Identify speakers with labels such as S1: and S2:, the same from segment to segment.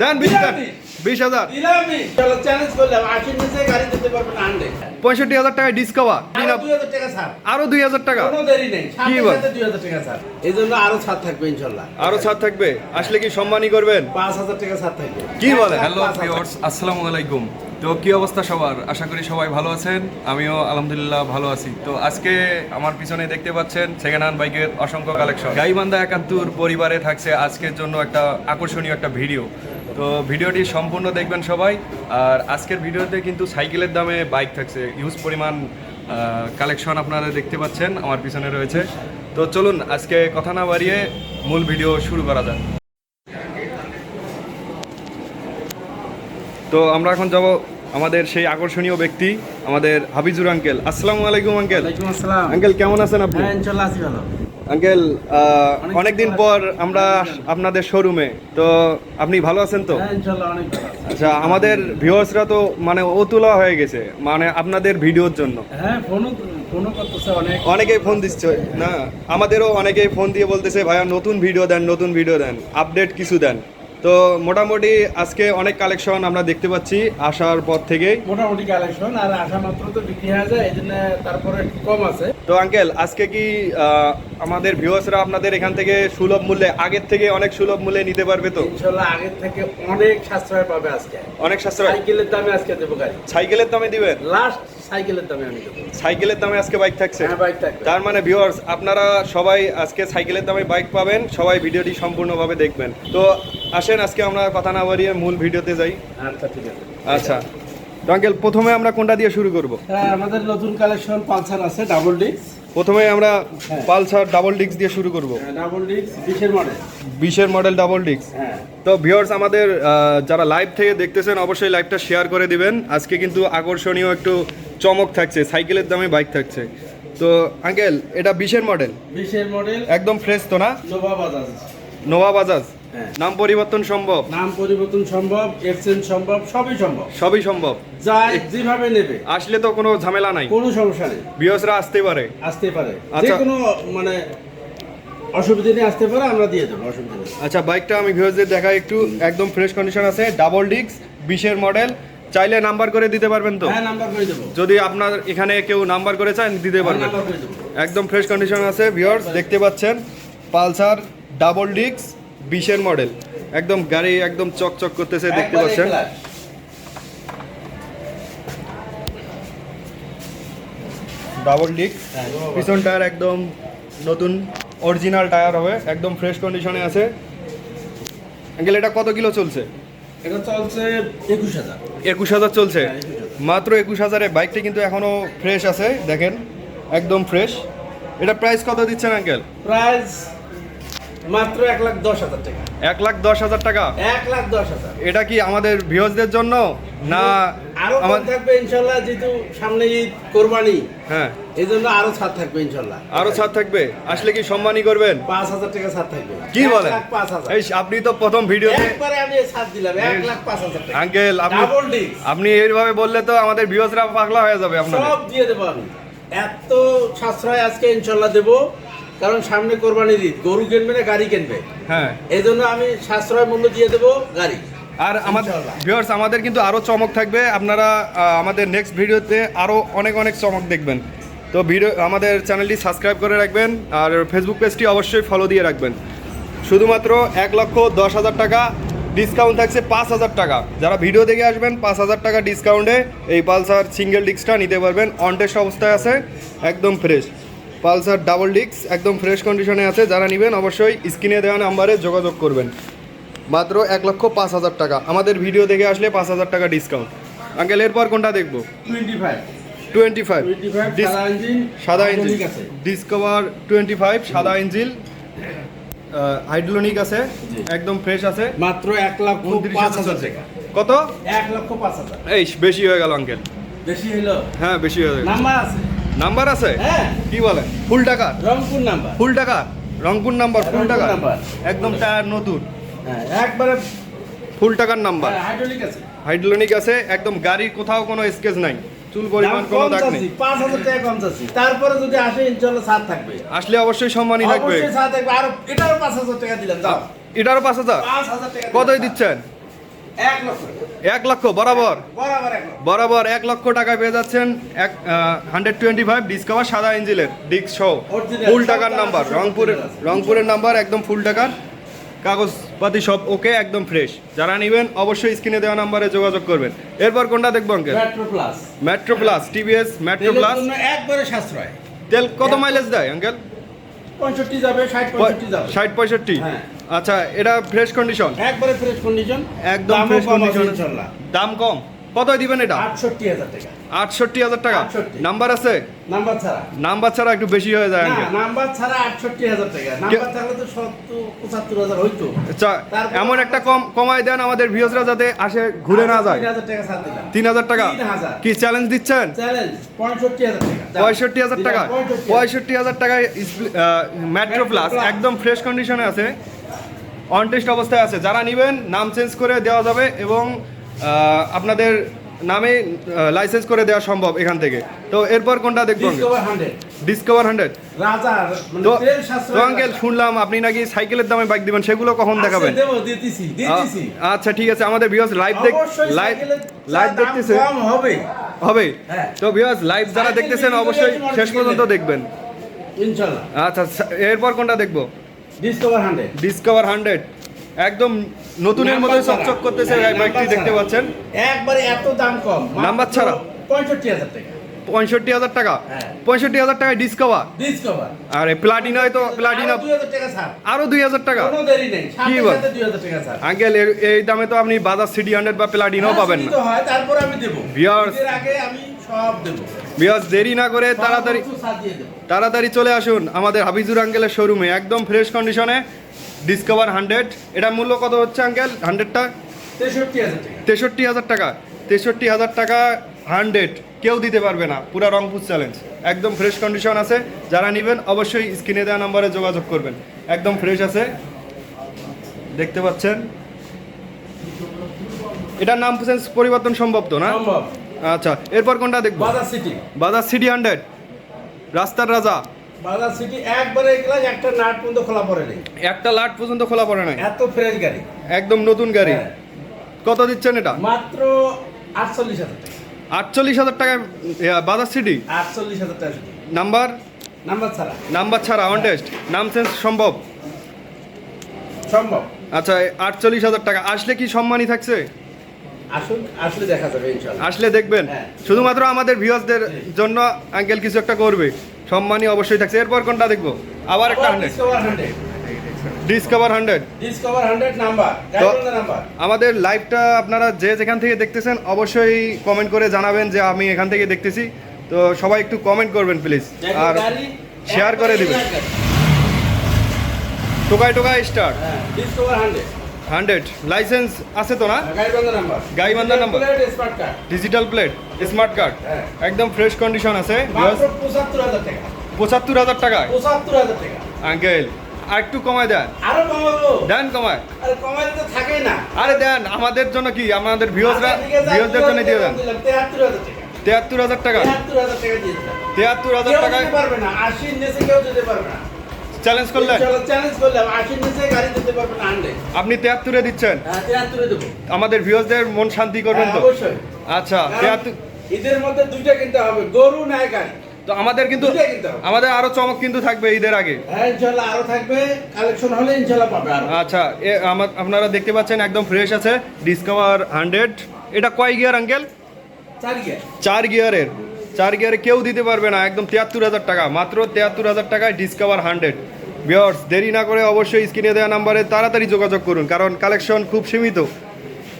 S1: দেন বিশ বিশ হাজার। পঁয়ষট্টি হাজার টাকা ডিসকাওয়া
S2: আরও দুই হাজার টাকা।
S1: কি বল?
S2: এই জন্য আরও ছাড় থাকবে ইনশাল্লাহ।
S1: আরও ছাড় থাকবে? আসলে কি সম্মানই করবেন?
S2: পাঁচ হাজার টাকা ছাড় থাকবে।
S1: কি বলেন?
S3: হ্যালো ভিউয়ার্স আসসালামু আলাইকুম। তো কি অবস্থা সবার? আশা করি সবাই ভালো আছেন। আমিও আলহামদুলিল্লাহ ভালো আছি। তো আজকে আমার পিছনে দেখতে পাচ্ছেন সেকেন্ড হ্যান্ড বাইকের অসংখ্য কালেকশন গাইবান্ধা একাত্তর পরিবারে থাকছে আজকের জন্য একটা আকর্ষণীয় একটা ভিডিও তো ভিডিওটি সম্পূর্ণ দেখবেন সবাই। আর আজকের ভিডিওতে কিন্তু সাইকেলের দামে বাইক থাকছে। ইউজ পরিমাণ কালেকশন আপনারা দেখতে পাচ্ছেন আমার পিছনে রয়েছে। তো চলুন আজকে কথা না বাড়িয়ে মূল ভিডিও শুরু করা যাক।
S1: তো আমরা এখন যাব আমাদের সেই আকর্ষণীয় ব্যক্তি আমাদের হাবিজুর আঙ্কেল। আসসালামু আলাইকুম আঙ্কেল। আঙ্কেল কেমন আছেন আপনি?
S2: হ্যাঁ ভালো।
S1: আঙ্কেল অনেকদিন পর আমরা আপনাদের শোরুমে তো আপনি ভালো আছেন তো?
S2: হ্যাঁ।
S1: আচ্ছা আমাদের ভিউয়ার্সরা তো মানে অতুলা হয়ে গেছে মানে আপনাদের ভিডিওর জন্য।
S2: হ্যাঁ
S1: অনেকেই ফোন দিচ্ছে না? আমাদেরও অনেকেই ফোন দিয়ে বলতেছে ভাইয়া নতুন ভিডিও দেন নতুন ভিডিও দেন আপডেট কিছু দেন। তো মোটামুটি আজকে অনেক কালেকশন আমরা দেখতে পাচ্ছি আসার পর থেকেই।
S2: মোটামুটি কালেকশন আর আসা মাত্র তো বিক্রি হয়ে যায় এই জন্য তারপরে একটু কম আছে।
S1: তো আঙ্কেল আজকে কি আমাদের ভিউয়ার্সরা আপনাদের এখান থেকে সুলভ মূল্যে আগের থেকে অনেক সুলভ মূল্যে নিতে পারবে তো?
S2: ইনশাল্লাহ আগের থেকে অনেক সাশ্রয় পাবে আজকে।
S1: অনেক সাশ্রয়?
S2: সাইকেলের দামে আজকে দেবো গাড়ি।
S1: সাইকেলের দামে দিবেন?
S2: লাস্ট সাইকেলের দামে আমি দেবো।
S1: সাইকেলের দামে আজকে বাইক থাকছে?
S2: হ্যাঁ বাইক থাকবে।
S1: তার মানে ভিউয়ার্স আপনারা সবাই আজকে সাইকেলের দামে বাইক পাবেন সবাই ভিডিওটি সম্পূর্ণভাবে দেখবেন। তো আসেন আজকে আমরা কথা না বাড়িয়ে মূল ভিডিওতে যাই।
S2: আচ্ছা ঠিক আছে।
S1: আচ্ছা। তো আঙ্কেল প্রথমে আমরা কোনটা দিয়ে শুরু করব?
S2: হ্যাঁ আমাদের নতুন কালেকশন পালসার আছে ডাবল ডিস্ক
S1: প্রথমে আমরা
S2: হ্যাঁ।
S1: পালসার ডাবল ডিস্ক দিয়ে শুরু করব।
S2: ডাবল ডিস্ক বিশের মডেল
S1: বিশের মডেল ডাবল ডিস্ক
S2: হ্যাঁ।
S1: তো ভিউয়ার্স আমাদের যারা লাইভ থেকে দেখতেছেন অবশ্যই লাইভটা শেয়ার করে দিবেন। আজকে কিন্তু আকর্ষণীয় একটু চমক থাকছে সাইকেলের দামে বাইক থাকছে। তো আঙ্কেল এটা বিশের মডেল
S2: বিশের মডেল
S1: একদম ফ্রেশ তো না?
S2: নোভা বাজাজ
S1: নোভা বাজাজ
S2: হ্যাঁ।
S1: নাম পরিবর্তন সম্ভব?
S2: নাম পরিবর্তন সম্ভব এক্সচেঞ্জ সম্ভব সবই সম্ভব।
S1: সবই সম্ভব।
S2: যা যেভাবে নেবে।
S1: আসলে তো কোনো ঝামেলা নাই।
S2: কোনো সমস্যা নেই।
S1: ভিউয়ার্সরা আসতে পারে।
S2: আসতে পারে। যে
S1: আচ্ছা।
S2: কোনো মানে অসুবিধা নিয়ে আসতে পারে আমরা দিয়ে দেবো অসুবিধা নেই।
S1: আচ্ছা বাইকটা আমি ভিউয়ার্সদের দেখাই একটু একদম ফ্রেশ কন্ডিশন আছে ডাবল ডিস্ক বিশের মডেল চাইলে নাম্বার করে দিতে পারবেন তো?
S2: হ্যাঁ নাম্বার করে দেবো।
S1: যদি আপনার এখানে কেউ নাম্বার করে চান দিতে পারবেন।
S2: নাম্বার
S1: একদম ফ্রেশ কন্ডিশন আছে ভিউয়ার্স দেখতে পাচ্ছেন। পালসার ডাবল ডিস্ক বিশের মডেল একদম গাড়ি একদম চকচক করতেছে দেখতে পাচ্ছেন। ডাবল
S2: হ্যাঁ, বাজাজ।
S1: পিছন টায়ার একদম নতুন অরিজিনাল টায়ার হবে একদম ফ্রেশ কন্ডিশনে আছে। আঙ্কেল এটা কত কিলো চলছে?
S2: এটা চলছে একুশ হাজার।
S1: একুশ হাজার চলছে।
S2: হ্যাঁ, 21,000
S1: মাত্র একুশ হাজারে। বাইকটি কিন্তু এখনও ফ্রেশ আছে দেখেন। একদম ফ্রেশ এটা প্রাইস কত দিচ্ছেন আঙ্কেল?
S2: প্রাইস মাত্র এক লাখ দশ হাজার টাকা।
S1: এক লাখ দশ হাজার টাকা?
S2: এক লাখ দশ হাজার।
S1: এটা কি আমাদের ভিউজদের জন্য? না
S2: আরও
S1: আমার
S2: থাকবে ইনশাল্লাহ যেহেতু সামনে ঈদ কোরবানি।
S1: হ্যাঁ।
S2: এই জন্য আরও ছাড় থাকবে ইনশাল্লাহ।
S1: আরও ছাড় থাকবে? আসলে কি সম্মানই করবেন?
S2: পাঁচ হাজার টাকা ছাড় থাকবে।
S1: কি বলেন?
S2: পাঁচ হাজার।
S1: এই আপনি তো প্রথম ভিডিওতে
S2: একবারে আমি ছাড় দিলাম এক লাখ পাঁচ হাজার টাকা।
S1: আঙ্কেল আপনি আপনি এইভাবে বললে তো আমাদের ভিউজরা পাগলা হয়ে যাবে আপনাদের।
S2: সব দিয়ে দেবো আমি। এত সাশ্রয় আজকে ইনশাল্লাহ দেবো। কারণ সামনে কোরবানির ঈদ গরু কিনবে না গাড়ি কিনবে?
S1: হ্যাঁ।
S2: এই জন্য আমি সাশ্রয় মূল্য দিয়ে দেবো গাড়ি।
S1: আর আমাদের। ভিউয়ার্স আমাদের কিন্তু আরও চমক থাকবে। আপনারা আমাদের নেক্সট ভিডিওতে আরও অনেক অনেক চমক দেখবেন। তো ভিডিও আমাদের চ্যানেলটি সাবস্ক্রাইব করে রাখবেন আর ফেসবুক পেজটি অবশ্যই ফলো দিয়ে রাখবেন। শুধুমাত্র এক লক্ষ দশ হাজার টাকা ডিসকাউন্ট থাকছে পাঁচ হাজার টাকা। যারা ভিডিও দেখে আসবেন পাঁচ হাজার টাকা ডিসকাউন্টে এই পালসার সিঙ্গেল ডিস্কটা নিতে পারবেন। অনটেস্ট অবস্থায় আছে একদম ফ্রেশ পালসার ডাবল ডিস্ক একদম ফ্রেশ কন্ডিশনে আছে। যারা নেবেন অবশ্যই স্ক্রিনে দেওয়া নাম্বারে যোগাযোগ করবেন। মাত্র এক লক্ষ পাঁচ হাজার টাকা। আমাদের ভিডিও দেখে আসলে পাঁচ হাজার টাকা ডিসকাউন্ট আঙ্কেল এরপর কোনটা দেখব?
S2: টোয়েন্টি ফাইভ
S1: টোয়েন্টি ফাইভ
S2: সাদা ইঞ্জিন
S1: সাদা ইঞ্জিন
S2: আছে।
S1: ডিসকভার টোয়েন্টি ফাইভ সাদা ইঞ্জিন হাইড্রোনিক আছে। একদম ফ্রেশ আছে।
S2: মাত্র এক লাখ
S1: উনত্রিশ হাজার।
S2: টাকা।
S1: কত?
S2: এক লক্ষ পাঁচ হাজার।
S1: এই বেশি হয়ে গেল আঙ্কেল।
S2: বেশি হলো?
S1: হ্যাঁ বেশি হয়ে গেল।
S2: নাম্বার আছে।
S1: নাম্বার আছে?
S2: হ্যাঁ।
S1: কি বলে? ফুল টাকা
S2: রংপুর নাম্বার।
S1: ফুল টাকা রংপুর নাম্বার ফুল টাকা
S2: নাম্বার।
S1: একদম টায়ার নতুন।
S2: হ্যাঁ একবারে
S1: ফুল টাকার নাম্বার।
S2: হাইড্রোলিক আছে।
S1: হাইড্রোনিক আছে একদম গাড়ির কোথাও কোনো স্কেচ নাই। চুল পরিমাণ কোনো দাগ নেই।
S2: চাচ্ছি, পাঁচ হাজার টাকা কম চাচ্ছি। তারপরে যদি আসে ইনশাল্লাহ ছাড় থাকবে।
S1: আসলে অবশ্যই সম্মানই থাকবে
S2: অবশ্যই ছাড় থাকবে। আরও এটারও পাঁচ হাজার টাকা দিলাম দাও।
S1: এটারও পাঁচ হাজার?
S2: পাঁচ হাজার টাকা
S1: কতই দিচ্ছেন?
S2: এক লক্ষ
S1: এক লক্ষ বরাবর?
S2: বরাবর এক লক্ষ।
S1: টাকায় পেয়ে যাচ্ছেন এক হান্ড্রেড টোয়েন্টি ফাইভ ডিসকাভার সাদা ইঞ্জিনের ডিস্ক সহ ফুল টাকার নাম্বার রংপুরের রংপুরের নাম্বার একদম ফুল টাকার। কাগজপাতি সব ওকে একদম ফ্রেশ যারা নেবেন অবশ্যই স্ক্রিনে দেওয়া নাম্বারে যোগাযোগ করবেন। এরপর কোনটা দেখব uncle
S2: Metro plus
S1: Metro plus TVS Metro plus
S2: একবারে সাশ্রয়।
S1: তেল কত মাইলেজ দেয় অঙ্কেল
S2: পঁয়ষট্টি যাবে ষাট পঁয়ষট্টি যাবে।
S1: ষাট পঁয়ষট্টি?
S2: হ্যাঁ।
S1: আচ্ছা এটা ফ্রেশ কন্ডিশন
S2: একবারে ফ্রেশ কন্ডিশন
S1: একদম ফ্রেশ কন্ডিশন দাম কম। কত দিবেন এটা?
S2: আটষট্টি হাজার টাকা।
S1: আটষট্টি হাজার টাকা? নাম্বার আছে?
S2: নাম্বার ছাড়া।
S1: নাম্বার ছাড়া একটু বেশি হয়ে যায়
S2: না নাম্বার ছাড়া আটষট্টি হাজার টাকা। নাম্বার থাকলে তো সত্তর পঁচাত্তর হাজার হইতো।
S1: আচ্ছা এমন একটা কম কমায় দেন আমাদের ভিউজরা যাতে আসে ঘুরে না যায়।
S2: তিন হাজার টাকা ছাড় দিলাম।
S1: তিন হাজার টাকা?
S2: 3000
S1: কি চ্যালেঞ্জ দিচ্ছেন?
S2: চ্যালেঞ্জ পঁয়ষট্টি হাজার টাকা।
S1: পঁয়ষট্টি হাজার টাকা।
S2: 65,000
S1: পঁয়ষট্টি হাজার। টাকায় মেট্রো প্লাস একদম ফ্রেশ কন্ডিশনে আছে। অনটেস্ট অবস্থায় আছে। যারা নেবেন নাম চেঞ্জ করে দেওয়া যাবে এবং আপনাদের নামে লাইসেন্স করে দেওয়া সম্ভব এখান থেকে। তো এরপর কোনটা দেখব
S2: ডিসকভার হান্ড্রেড
S1: তো আঙ্কেল শুনলাম আপনি নাকি সাইকেলের দামে বাইক দিবেন সেগুলো কখন দেখাবেন? আচ্ছা ঠিক আছে আমাদের ভিউয়ার্স লাইভ দেখ লাইভ লাইভ দেখতেছে।
S2: হবে।
S1: হবে।
S2: হ্যাঁ।
S1: তো ভিউয়ার্স লাইভ যারা দেখতেছেন অবশ্যই শেষ পর্যন্ত দেখবেন।
S2: ইনশাল্লাহ।
S1: আচ্ছা এরপর কোনটা দেখব?
S2: ডিসকভার হান্ড্রেড
S1: ডিসকভার হান্ড্রেড একদম নতুনের মতো চকচক করতেছে বাইকটি দেখতে পাচ্ছেন?
S2: একবারে এত দাম কম।
S1: নাম্বার ছাড়া?
S2: পঁয়ষট্টি হাজার টাকা।
S1: পঁয়ষট্টি হাজার টাকা?
S2: হ্যাঁ।
S1: পঁয়ষট্টি হাজার টাকায় ডিসকভার
S2: ডিসকভার
S1: আর প্লাটিনা
S2: দুই হাজার
S1: আরও দুই হাজার টাকা? কি বল?
S2: টাকা
S1: আঙ্কেল এই দামে তো আপনি বাজাজ সিডি হান্ড্রেড বা প্লাটিনাও পাবেন না।
S2: তারপর আমি দেবো। আগে আমি সব দেবো।
S1: বিকজ দেরি না করে তাড়াতাড়ি তাড়াতাড়ি চলে আসুন আমাদের হাবিজুর আঙ্কেলের শোরুমে একদম ফ্রেশ কন্ডিশনে ডিসকভার হান্ড্রেড এটার মূল্য কত হচ্ছে আঙ্কেল? হান্ড্রেডটা
S2: তেষট্টি হাজার টাকা।
S1: তেষট্টি হাজার টাকা। হান্ড্রেড কেউ দিতে পারবে না পুরা রংপুর চ্যালেঞ্জ একদম ফ্রেশ কন্ডিশন আছে। যারা নেবেন অবশ্যই স্ক্রিনে দেওয়া নাম্বারে যোগাযোগ করবেন। একদম ফ্রেশ আছে। দেখতে পাচ্ছেন? এটার নাম পরিবর্তন সম্ভব তো না?
S2: সম্ভব।
S1: আচ্ছা এরপর কোনটা দেখব?
S2: বাজার সিটি।
S1: Bajaj CT hundred. রাস্তার রাজা।
S2: বাজার সিটি একবারে এগুলা একটা নাট পর্যন্ত খোলা পড়ে নেই।
S1: একটা লাট পর্যন্ত খোলা পড়ে নাই।
S2: এত ফ্রেশ গাড়ি।
S1: একদম নতুন গাড়ি।
S2: হ্যাঁ।
S1: কত দিচ্ছেন এটা?
S2: মাত্র আটচল্লিশ হাজার টাকা।
S1: আটচল্লিশ হাজার টাকায় বাজাজ সিটি?
S2: আটচল্লিশ হাজার টাকা
S1: নাম্বার?
S2: নাম্বার ছাড়া।
S1: নাম্বার ছাড়া অন টেস্ট নাম চেঞ্জ সম্ভব?
S2: সম্ভব।
S1: আচ্ছা আটচল্লিশ হাজার টাকা। আসলে কি সম্মানই থাকছে?
S2: আসুন আসলে দেখা যাবে ইনশাল্লাহ।
S1: আসলে দেখবেন
S2: হ্যাঁ।
S1: শুধুমাত্র আমাদের ভিউয়ার্সদের জন্য আঙ্কেল কিছু একটা করবে। সম্মানই অবশ্যই থাকছে। এরপর কোনটা দেখব? আবার একটা hundred
S2: Discover hundred
S1: Discover hundred
S2: number
S1: আমাদের লাইভটা আপনারা যে যেখান থেকে দেখতেছেন অবশ্যই কমেন্ট করে জানাবেন যে আমি এখান থেকে দেখতেছি। তো সবাই একটু কমেন্ট করবেন প্লিজ আর শেয়ার করে দিবেন। টোকায় টোকায় স্টার
S2: হ্যাঁ ডিসকভার হান্ড্রেড
S1: হান্ড্রেড। লাইসেন্স আছে তো না?
S2: Number.
S1: Gaibandha
S2: card
S1: digital plate smart card. একদম ফ্রেশ কন্ডিশন আছে।
S2: পঁচাত্তর হাজার টাকা। টাকা।
S1: আঙ্কেল আর একটু কমায় দেন।
S2: আরও কমাবো?
S1: দেন কমায়।
S2: আরে কমাইলে তো থাকেই না।
S1: আরে দেন আমাদের জন্য কি? আমাদের ভিউজরা
S2: আচ্ছা,
S1: ভিউজদের জন্য দিয়ে দেন।
S2: তেহাত্তর হাজার টাকা।
S1: তেহাত্তর হাজার টাকা?
S2: তেহাত্তর হাজার টাকা দিয়ে কেউ
S1: টাকায়
S2: দিতে পারবে না। আশির নিচে কেউ দিতে পারবে না।
S1: চ্যালেঞ্জ করলেন
S2: চ্যালেঞ্জ করলাম আশির নিচে গাড়ি দিতে পারবে না আনলে
S1: আপনি তেহাত্তরে দিচ্ছেন?
S2: হ্যাঁ তেহাত্তরে দেবো।
S1: আমাদের ভিউজদের মন শান্তি করবেন তো?
S2: হ্যাঁ, অবশ্যই।
S1: আচ্ছা
S2: কারণ ঈদের মধ্যে দুইটা কিনতে হবে গরু নাই গাড়ি।
S1: তো আমাদের কিন্তু। আমাদের আরও চমক কিন্তু থাকবে ঈদের আগে।
S2: হ্যাঁ ইনশাল্লাহ আরও থাকবে কালেকশন হলে ইনশাল্লাহ পাবে
S1: আচ্ছা আপনারা দেখতে পাচ্ছেন একদম ফ্রেশ আছে ডিসকভার হান্ড্রেড এটা কয় গিয়ার আঙ্কেল
S2: চার গিয়ে
S1: চার গিয়ারের চার গিয়ারে কেউ দিতে পারবে না একদম তিয়াত্তর হাজার টাকা। মাত্র তিয়াত্তর হাজার টাকায় ডিসকভার হান্ড্রেড বিয়ার্স দেরি না করে অবশ্যই স্ক্রিনে দেওয়া নাম্বারে তাড়াতাড়ি যোগাযোগ করুন কারণ কালেকশন খুব সীমিত।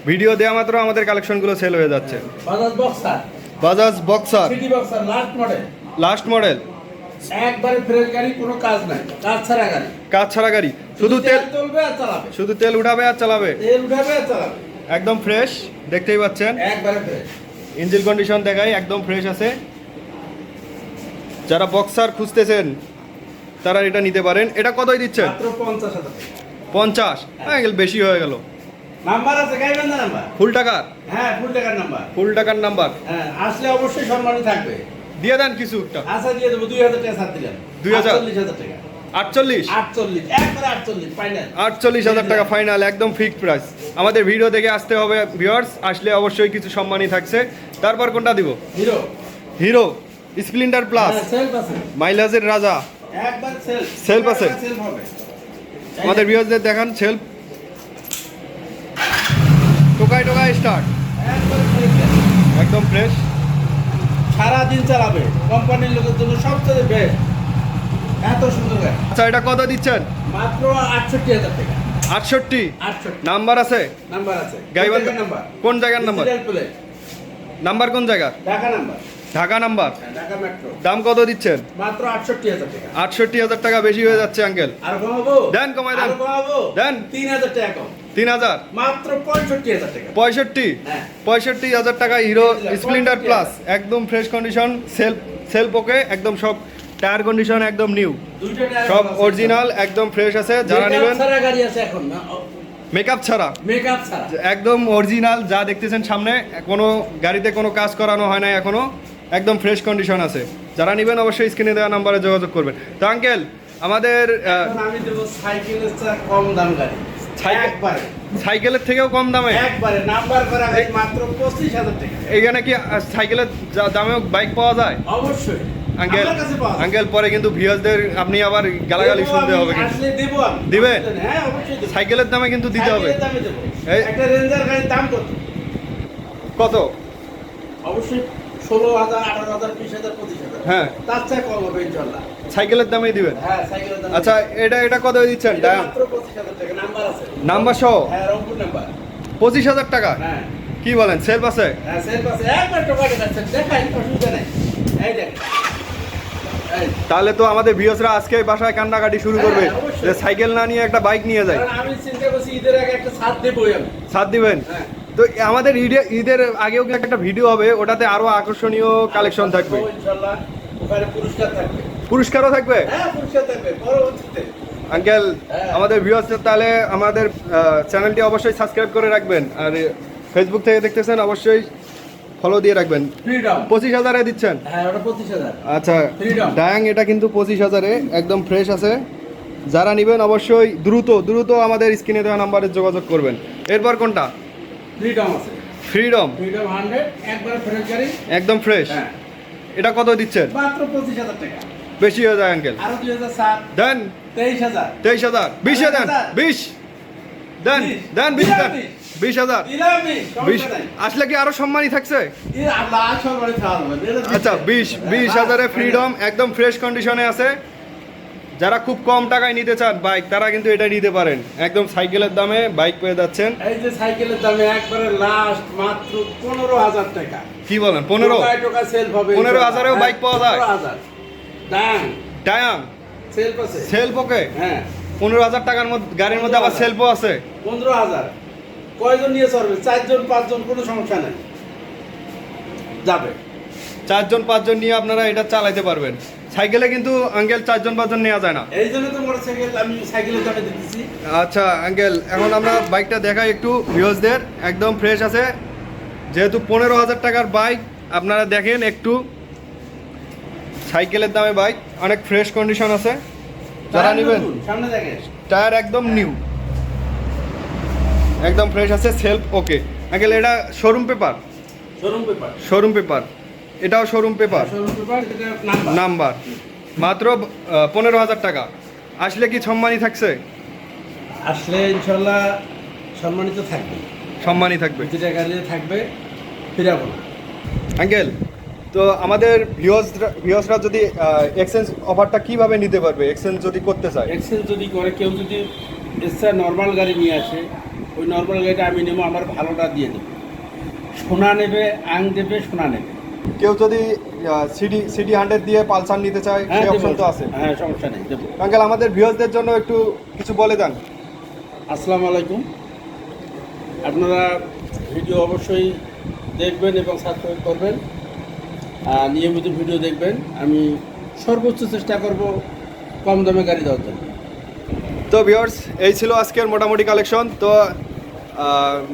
S1: ভিডিও দেওয়া মাত্র আমাদের কালেকশনগুলো সেল হয়ে যাচ্ছে।
S2: Bajaj Boxer
S1: Bajaj Boxer
S2: CT Boxer last model
S1: last model
S2: একবারে ফ্রেশ গাড়ি কোনো কাজ নাই। কাজ ছাড়া গাড়ি।
S1: কাজ ছাড়া গাড়ি। শুধু তেল
S2: তুলবে আর চালাবে।
S1: শুধু তেল উঠাবে আর চালাবে।
S2: তেল উঠাবে আর চালাবে।
S1: একদম ফ্রেশ দেখতেই পাচ্ছেন।
S2: একবারে ফ্রেশ
S1: ইঞ্জিন কন্ডিশন দেখাই একদম ফ্রেশ আছে। যারা বক্সার খুঁজতেছেন তারা এটা নিতে পারেন। এটা কতই দিচ্ছেন?
S2: পঞ্চাশ
S1: হ্যাঁ বেশি হয়ে গেল।
S2: নাম্বার আছে গাড়ি বান্ধা নাম্বার?
S1: ফুল টাকার?
S2: হ্যাঁ ফুল টাকার নাম্বার।
S1: ফুল টাকার নাম্বার।
S2: হ্যাঁ আসলে অবশ্যই সম্মানই থাকবে।
S1: দিয়ে দেন কিছু একটা।
S2: আশা দিয়ে দেবো। দুই হাজার টাকা ছাড় দিলাম।
S1: 2000
S2: আটচল্লিশ হাজার টাকা।
S1: আটচল্লিশ? হাজার টাকা ফাইনাল একদম ফিক্সড প্রাইস আমাদের ভিডিও দেখে আসতে হবে ভিউয়ার্স আসলে অবশ্যই কিছু সম্মানই থাকছে। তারপর কোনটা দিব?
S2: হিরো
S1: হিরো স্প্লেন্ডার প্লাস মাইলেজের রাজা।
S2: একবার সেলফ
S1: আছে?
S2: সেলফ হবে।
S1: আমাদের ভিউয়ার্সদের দেখান সেলফ টোকাই টোকাই স্টার্ট একদম ফ্রেশ
S2: সারা দিন চালাবে। কোম্পানির লোকের জন্য সবচেয়ে বেস্ট এত সুন্দর গাড়ি।
S1: আচ্ছা এটা কত দিচ্ছেন?
S2: মাত্র আটষট্টি হাজার টাকা।
S1: আটষট্টি?
S2: আটষট্টি।
S1: নাম্বার আছে?
S2: নাম্বার আছে।
S1: গাইবান্ধা
S2: নাম্বার?
S1: কোন জায়গার নাম্বার? নাম্বার কোন জায়গা
S2: ঢাকা নাম্বার।
S1: ঢাকা নাম্বার?
S2: হ্যাঁ, ঢাকা মেট্রো
S1: দাম কত দিচ্ছেন?
S2: মাত্র আটষট্টি হাজার টাকা।
S1: আটষট্টি হাজার টাকা বেশি হয়ে যাচ্ছে আঙ্কেল
S2: আর কমাবো?
S1: দেন, কমাই দেন।
S2: কমাবো?
S1: দেন।
S2: তিন হাজার টাকা কম।
S1: তিন হাজার?
S2: মাত্র পঁয়ষট্টি হাজার টাকা।
S1: পঁয়ষট্টি?
S2: হ্যাঁ।
S1: পঁয়ষট্টি হাজার টাকা হিরো স্প্লেন্ডার প্লাস একদম fresh condition self self okay একদম সব টায়ার কন্ডিশন একদম নিউ সব অরিজিনাল একদম ফ্রেশ আছে। যারা নেবেন
S2: গাড়ি আছে এখন না?
S1: মেকআপ ছাড়া।
S2: মেকআপ ছাড়া।
S1: একদম অরিজিনাল যা দেখতেছেন সামনে কোনো গাড়িতে কোনো কাজ করানো হয় না এখনও। একদম ফ্রেশ কন্ডিশন আছে। যারা নেবেন অবশ্যই স্ক্রিনে দেওয়া নাম্বারে যোগাযোগ করবেন। তো আঙ্কেল আমাদের
S2: আমি দেবো সাইকেলের কম দাম গাড়ি।
S1: সাইকেলের থেকেও কম দামে?
S2: একবারে নাম্বার করা গাড়ি মাত্র পঁচিশ হাজার টাকা।
S1: এখানে কি সাইকেলের দামেও বাইক পাওয়া যায়?
S2: অবশ্যই।
S1: আঙ্কেল। আঙ্কেল পরে কিন্তু ভিউয়ার্সদের আপনি আবার গালাগালি শুনতে হবে
S2: দেবো? হ্যাঁ
S1: সাইকেলের দামে কিন্তু দিতে হবে।
S2: কত? অবশ্যই ষোলো হাজার আঠারো হাজার বিশ হাজার পঁচিশ হাজার।
S1: হ্যাঁ।
S2: তার চেয়ে কম হবে ইনশাল্লাহ।
S1: সাইকেলের দামেই দিবেন?
S2: হ্যাঁ সাইকেলের দাম
S1: আচ্ছা এটা এটা কত দিচ্ছেন?
S2: এটা মাত্র পঁচিশ হাজার টাকা নাম্বার আছে।
S1: নাম্বার সহ?
S2: হ্যাঁ রংপুর নাম্বার।
S1: পঁচিশ হাজার টাকা?
S2: হ্যাঁ।
S1: কি বলেন সেলফ আছে?
S2: হ্যাঁ সেলফ আছে। একবার টোকা দেখাচ্ছেন দেখাই অসুবিধা নেই। এই দেখ।
S1: তাহলে তো আমাদের ভিউসরা আজকে বাসায় কান্নাকাটি শুরু করবে
S2: হ্যাঁ,
S1: যে সাইকেল না নিয়ে একটা বাইক নিয়ে যায়।
S2: আমি চিন্তা করছি ঈদের আগে একটা সাত দেবই আমি।
S1: সাথ দিবেন?
S2: হ্যাঁ।
S1: তো আমাদের ঈদে ঈদের আগেও কিন্তু একটা ভিডিও হবে ওটাতে আরও আকর্ষণীয় কালেকশন থাকবে।
S2: ওখানে পুরস্কার থাকবে।
S1: পুরস্কারও থাকবে?
S2: হ্যাঁ পুরস্কার থাকবে পরবর্তীতে।
S1: আঙ্কেল
S2: হ্যাঁ।
S1: আমাদের ভিউয়ার্স তাহলে আমাদের চ্যানেলটি অবশ্যই সাবস্ক্রাইব করে রাখবেন। আর ফেসবুক থেকে দেখতেছেন অবশ্যই ফলো দিয়ে রাখবেন। পঁচিশ হাজারে দিচ্ছেন?
S2: হ্যাঁ
S1: আচ্ছা ডায়াং এটা কিন্তু পঁচিশ হাজারে একদম ফ্রেশ আছে। যারা নেবেন অবশ্যই দ্রুত দ্রুত আমাদের স্ক্রিনে দেওয়া নাম্বারে যোগাযোগ করবেন। এরপর কোনটা?
S2: ফ্রিডম আছে।
S1: ফ্রিডম
S2: ফ্রিডম হান্ড্রেড একবার ফ্রেশ গাড়ি।
S1: একদম ফ্রেশ
S2: হ্যাঁ।
S1: এটা কত দিচ্ছেন?
S2: মাত্র পঁচিশ হাজার টাকা।
S1: বেশি হয়ে যায় আঙ্কেল
S2: আরও দুই হাজার সাত।
S1: দেন।
S2: তেইশ হাজার।
S1: তেইশ হাজার। বিশে দেন
S2: হাজার।
S1: বিশ। দেন। দেন বিশ দেন
S2: বিশ।
S1: বিশ হাজার।
S2: দিলাম
S1: বিশ। আসলে কি আরও সম্মানই থাকছে? আচ্ছা বিশ। বিশ হাজারে ফ্রিডম একদম ফ্রেশ কন্ডিশনে আছে। যারা খুব কম টাকায় নিতে চান বাইক তারা কিন্তু এটা নিতে পারেন। একদম সাইকেলের দামে বাইক পেয়ে যাচ্ছেন।
S2: এই যে সাইকেলের দামে একবারে লাস্ট মাত্র পনেরো হাজার টাকা।
S1: কি বলেন পনেরো?
S2: টোকা সেলফ হবে
S1: পনেরো হাজারেও বাইক পাওয়া যায়?
S2: দাম
S1: টায়াং
S2: সেলফ আছে
S1: সেলফ ওকে
S2: হ্যাঁ।
S1: পনেরো হাজার টাকার মধ্যে গাড়ির মধ্যে আবার সেলফও আছে?
S2: পনেরো হাজার। কয়জন নিয়ে চলবে চারজন পাঁচজন কোনো সমস্যা নাই। যাবে।
S1: চারজন পাঁচজন নিয়ে আপনারা এটা চালাইতে পারবেন। সাইকেলে কিন্তু আঙ্কেল চারজন পাঁচজন নেওয়া যায় না।
S2: এই জন্য তো মোটর সাইকেল আমি সাইকেলের দামে দিতেছি।
S1: আচ্ছা আঙ্কেল এখন আমরা বাইকটা দেখাই একটু ভিউজদের একদম ফ্রেশ আছে। যেহেতু পনেরো হাজার টাকার বাইক আপনারা দেখেন একটু। সাইকেলের দামে বাইক অনেক ফ্রেশ কন্ডিশন আছে। যারা নেবেন
S2: সামনে দেখে
S1: টায়ার একদম নিউ একদম ফ্রেশ আছে সেলফ ওকে আঙ্কেল এটা showroom paper
S2: showroom paper
S1: showroom paper এটাও শোরুম পেপার
S2: শোরুম পেপার এটা নাম্বার
S1: নাম্বার মাত্র পনেরো হাজার টাকা। আসলে কি সম্মানই থাকছে?
S2: আসলে ইনশাল্লাহ সম্মানিত থাকবে।
S1: সম্মানই থাকবে।
S2: থাকবে ফিরাবো
S1: আঙ্কেল তো আমাদের ভিউয়ার্সরা ভিউয়ার্সরা যদি এক্সচেঞ্জ অফারটা কীভাবে নিতে পারবে? এক্সচেঞ্জ যদি করতে চায়।
S2: এক্সচেঞ্জ যদি করে কেউ যদি এক্সট্রা নর্মাল গাড়ি নিয়ে আসে ওই নর্মাল গাড়িটা আমি নেব আমার ভালোটা দিয়ে দেবো। সোনা নেবে আং দেবে সোনা নেবে।
S1: কেউ যদি সিডি সিডি হান্ড্রেড দিয়ে পালসার নিতে চায় সেই অপশন তো আছে।
S2: হ্যাঁ সমস্যা নেই দেবো
S1: আঙ্কেল আমাদের ভিউয়ার্সদের জন্য একটু কিছু বলে দেন।
S2: আসসালামু আলাইকুম। আপনারা ভিডিও অবশ্যই দেখবেন এবং সাবস্ক্রাইব করবেন। আর নিয়মিত ভিডিও দেখবেন। আমি সর্বোচ্চ চেষ্টা করব কম দামে গাড়ি দেওয়ার জন্য।
S1: তো ভিউয়ার্স এই ছিল আজকের মোটামুটি কালেকশন তো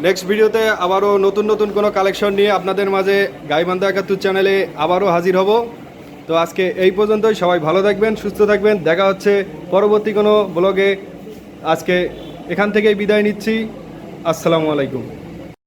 S1: নেক্সট ভিডিওতে আবারও নতুন নতুন কোনো কালেকশন নিয়ে আপনাদের মাঝে গাইবান্ধা একাত্তর চ্যানেলে আবারও হাজির হব। তো আজকে এই পর্যন্তই, সবাই ভালো থাকবেন, সুস্থ থাকবেন, দেখা হচ্ছে পরবর্তী কোনো ব্লগে আজকে এখান থেকেই বিদায় নিচ্ছি। আসসালামু আলাইকুম।